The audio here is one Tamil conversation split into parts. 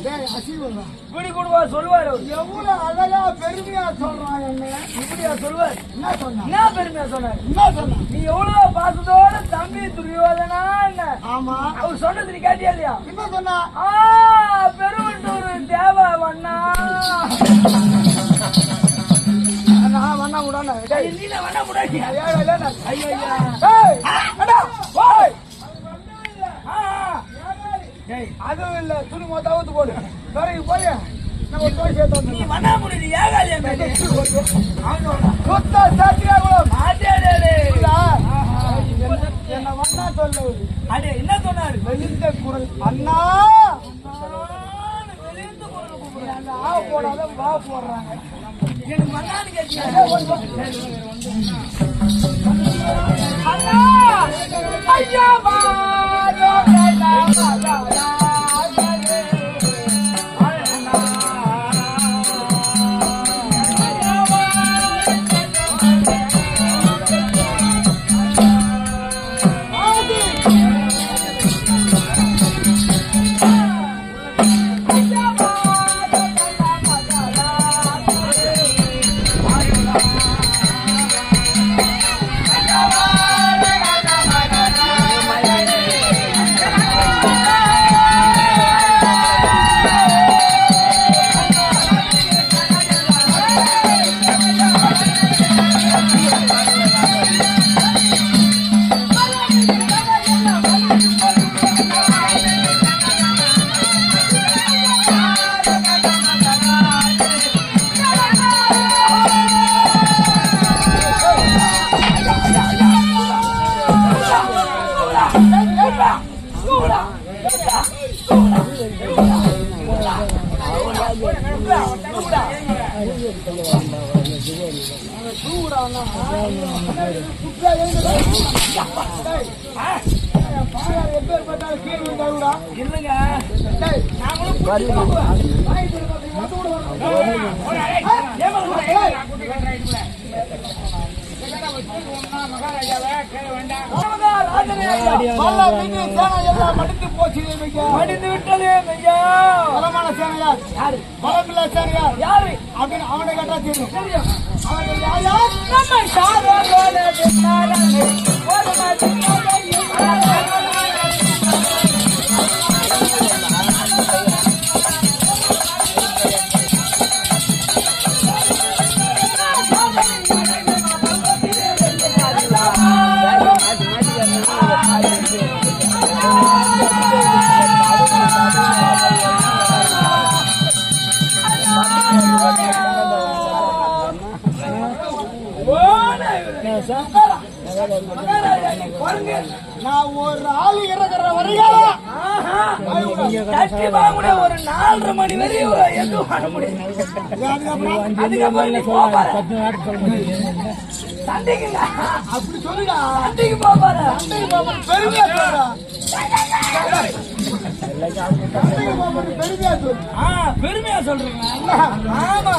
இப்படி கொடுவா சொல்லுவாரு. எவ்வளவு அழகா பெருமையா சொல்றான் என்ன. இப்படியா சொல்லுவாரு என்ன சொன்னான்? என்ன பெருமையா சொன்னாரு? என்ன சொன்னான்? நீ எவ்வளவு பாசத்தோட தம்பி துரியோதனா ஆமா. அவர் சொன்னது நீ கேட்டியா இல்லையா? என்ன சொன்னா? ஆ பெருவண்டூர் தேவ வண்ணா. நான் வண்ணா டேய், நீ வண்ணா முடாட்டி ஐயா ஐயா ஏய் அடா ஓய் ஆ, ஆ. டேய் அதுவும் இல்ல துணி மொத்த அவுத்து போடு. பிறகு போய். நம்ம தோசை நீ வண்ணா முடி ஏகாலியா மேலே சுத்த சாத்தியா கூட? மாட்டேடே என்ன வண்ணா சொல்ல. அடே என்ன சொன்னாரு? வெளிந்த குரல். அண்ணா! நானு வெளியிருந்து குரல் கூப்பிடுறேன். அந்த ஆ போடாத வா போடுறாங்க. எனக்கு வண்ணான்னு கேட்டியா? அண்ணா! ஐயா பாரோ கைலா இல்லைங்க நாங்களும் மடிந்து போச்சு மடிந்து விட்டது ஐயா பலமான சேனையார் யாரு பலமில்ல சேனையார் யாரு அப்படின்னு அவனை கேட்டா தெரியும் தெரியும் அவன் யார் நம்ம சாரோட ஒரு மாதிரி நான் ஒரு ஆள் இறங்குற வரைக்கும் தட்டி வாங்க ஒரு நாலரை மணி வரையும் எதுவும் பண்ண முடியும் அதுக்கப்புறம் நீ போப்பாரு சண்டைக்குங்க. அப்படி சொல்லுடா. சண்டைக்கு போப்பாரு சண்டைக்கு போகும்போது பெருமையா சொல்றா சொல்றீங்க. ஆமா.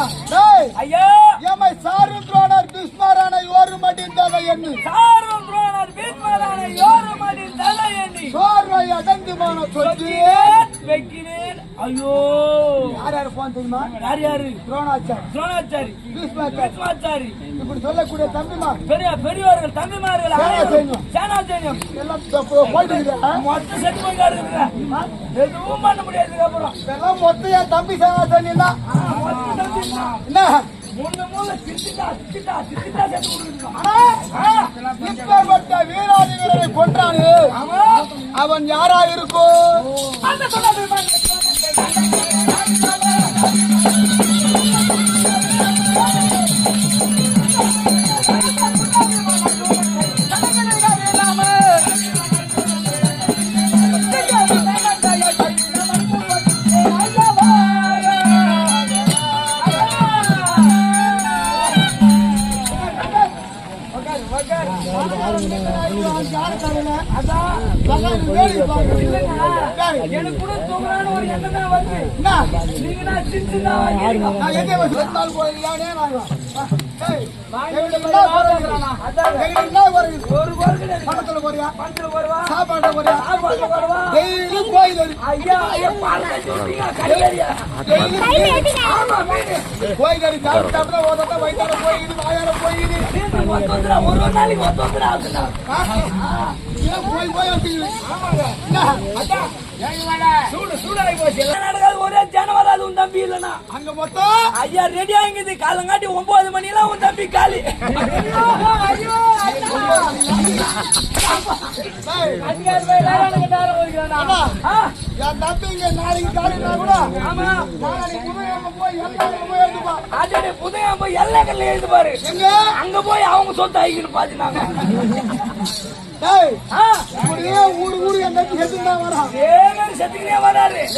ஐயா. சாரு துஷ்மாரான ஒரு மடிந்ததை எண்ணு. சாரும் துரோணர் பீஷ்மரான யோரு மணி தலை எண்ணி. சோர்வை அடங்கு மான சொத்து சொக்கியேன் வைக்கிறேன் ஐயோ. யார் யார் போன் தெரியுமா? யார் யாரு? துரோணாச்சார். துரோணாச்சாரி. பீஷ்மாச்சாரி இப்படி சொல்லக்கூடிய தம்பிமா பெரிய பெரியவர்கள் தம்பிமார்கள் சேனா சைன்யம். சேனா சைன்யம். எல்லாம் போயிட்டு மொத்த செட்டு போய் எதுவும் பண்ண முடியாதுக்கு அப்புறம். இதெல்லாம் மொத்தம் என் தம்பி சேனா சைன்யம் தான். மொத்த என்ன? மூணு மூணு திட்டுட்டா திட்டுட்டா திட்டுட்டா செத்து கொடுக்கணும். ஆனா, இப்பேற்பட்ட வீராதி வீரரை கொன்றானே அவன் யாரா இருக்கும் எனக்கு கூட தூங்குறான்னு ஒரு எண்ணம் தான் வருது என்ன நீங்க நான் சிரிச்சு தான் நான் எங்க நாள் போயிருக்கானே நான்? டெய்லி கோயில். கோயில் போயிடுது, வாயால போயிடுது. ஒரே ஜனம் வராது உன் தம்பி இல்லைன்னா. அங்க மொத்தம் ஐயா ரெடி ஆகிங்குது காலங்காட்டி ஒன்பது மணி எல்லாம் உன் தம்பி காலி என் தம்பிங்க நாளைக்கு காலையில கூட போய் புதையா போய் எல்லைக்கல்ல எழுது பாரு எங்க அங்க போய் அவங்க சொத்து ஆகிக்கணும் பாத்துனாங்க ஊரு ஊரு என் தம்பி இதே மாதிரி செத்துக்கினே வராரு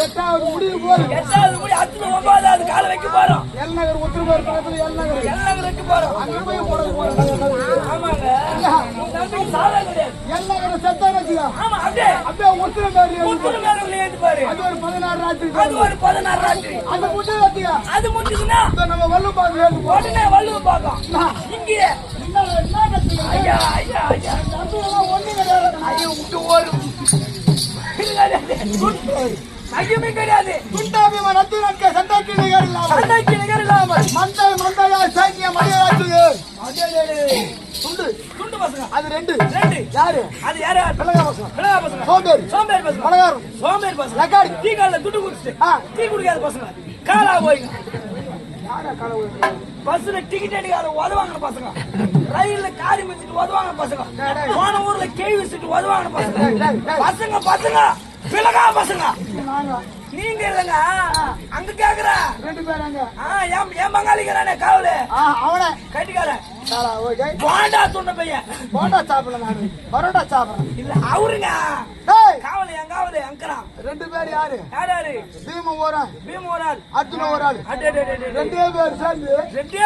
எட்டாவது முடிவு போறோம் எட்டாவது போய் அத்துல ஒன்பதாவது கால வைக்க போறோம். எல்நகர் உத்திரபார் பக்கத்துல எல்நகர் எல்லாம் வைக்க போறோம். அங்க போய் போட போறோம் ஆமாங்க. தம்பி சாதா கிடையாது. வச்சுக்கோ ஆமா அப்படியே. அப்படியே உத்திரபார் முத்துரு மேல எழுது பாரு அது ஒரு பதினாறு ராத்திரி அது ஒரு பதினாறு ராத்திரி. அந்த முட்டை வச்சுக்கோ அது முடிச்சுதுன்னா இப்ப நம்ம வல்லும் பார்க்க வேண்டும் உடனே என்ன என்ன கத்துக்க ஐயா ஐயா ஐயா. ஒண்ணு கிடையாது ஐயோ விட்டு ஒரு ஐயமே கிடையாது. குண்டாபிம நத்து நட்க சந்தாக்கி நிகர் இல்லாமல் சண்டைக்கு நிகர் இல்லாமல் மந்தை மந்தையா சாக்கிய மடியாச்சுது துண்டு துண்டு பசங்க. அது ரெண்டு. ரெண்டு. யாரு? அது யாரு? பிள்ளைங்க பசங்க. பிள்ளையா பசங்க. சோம்பேறி. சோம்பேறி பசங்க. பணக்காரன் சோம்பேறி பசங்க. லக்காடி. டீ காலில் துண்டு குடிச்சிட்டு. டீ குடிக்காத பசங்க. காலா போய். பஸ்ல டிக்கெட் எடுக்காத உதவாங்க பசங்க. ரயில்ல காரி மிச்சிட்டு உதவாங்க பசங்க. போன ஊர்ல கேள்வி வச்சுட்டு உதவாங்க பசங்க. பசங்க பசங்க. பிளகா பசங்க. நாங்க நீங்க இல்லங்க. அங்க கேக்குற. ரெண்டு பேராங்க ஏன் பங்காளிக்கிறானே காவலு. அவனே. கட்டிக்காரன் போண்டா துண்ட பையன். போண்டா சாப்பிடல நானு. பரோட்டா சாப்பிடுறேன் இல்ல அவருங்க. காவலு என் காவலு அங்கறான் ரெண்டு பேர் யாரு? யார் யாரு? பீம ஒரு ஆள். பீம் ஒரு ஆள். அர்ஜுன ஒரு ஆள். ரெண்டே பேர் சேர்ந்து. ரெண்டே